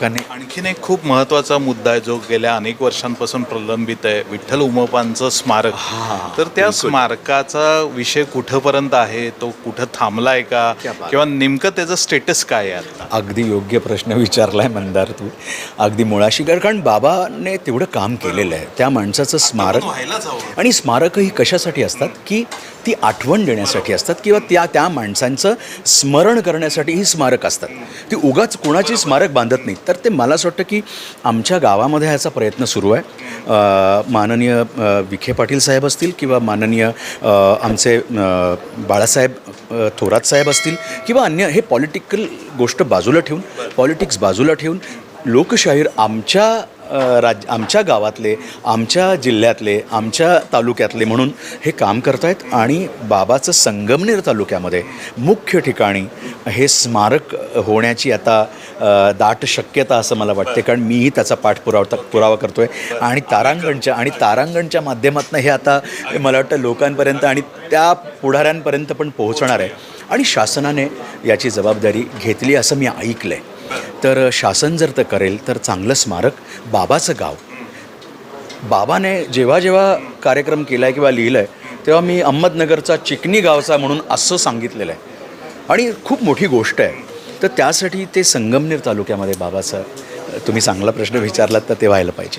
लोकांनी आणखीन एक खूप महत्त्वाचा मुद्दा आहे जो गेल्या अनेक वर्षांपासून प्रलंबित आहे विठ्ठल उमपांचं स्मारक. तर त्या स्मारकाचा विषय कुठंपर्यंत आहे तो कुठं थांबलाय का. किंवा नेमकं त्याचं स्टेटस काय आहे आता? अगदी योग्य प्रश्न विचारलाय मंदार तू. अगदी मुळाशी कर कारण बाबाने तेवढं काम केलेलं आहे. त्या माणसाचं स्मारक आणि स्मारकं ही कशासाठी असतात? की ती आठवण देण्यासाठी असतात किंवा त्या त्या माणसांचं स्मरण करण्यासाठी ही स्मारक असतात. ती उगाच कोणाची स्मारक बांधत नाहीत. तर ते मला असं वाटतं की आमच्या गावामध्ये ह्याचा प्रयत्न सुरू आहे. माननीय विखे पाटील साहेब असतील किंवा माननीय आमचे बाळासाहेब थोरात साहेब असतील किंवा अन्य हे पॉलिटिकल गोष्ट बाजूला ठेवून पॉलिटिक्स बाजूला ठेवून लोकशाहीर आमच्या राज्य राज आमच्या गावातले आमच्या जिल्ह्यातले आमच्या तालुक्यातले म्हणून हे काम करतायत आणि बाबाचं संगमनेर तालुक्यामध्ये मुख्य ठिकाणी हे स्मारक होण्याची आता दाट शक्यता असं मला वाटते. कारण मीही त्याचा पाठपुरावा पुरावा करतोय. आणि तारांगणच्या आणि तारांगणच्या माध्यमातून हे आता मला वाटतं लोकांपर्यंत आणि त्या पुढाऱ्यांपर्यंत पण पोहोचणार आहे. आणि शासनाने याची जबाबदारी घेतली असं मी ऐकलं आहे तर शासन जर तर करेल तर चांगलं स्मारक बाबाचं गाव. बाबाने जेव्हा जेव्हा कार्यक्रम केला आहे किंवा लिहिलं आहे तेव्हा मी अहमदनगरचा चिकनी गावचा म्हणून असं सांगितलेलं आहे. आणि खूप मोठी गोष्ट आहे. तर त्यासाठी ते संगमनेर तालुक्यामध्ये बाबाचं तुम्ही चांगला प्रश्न विचारलात तर ते व्हायला पाहिजे.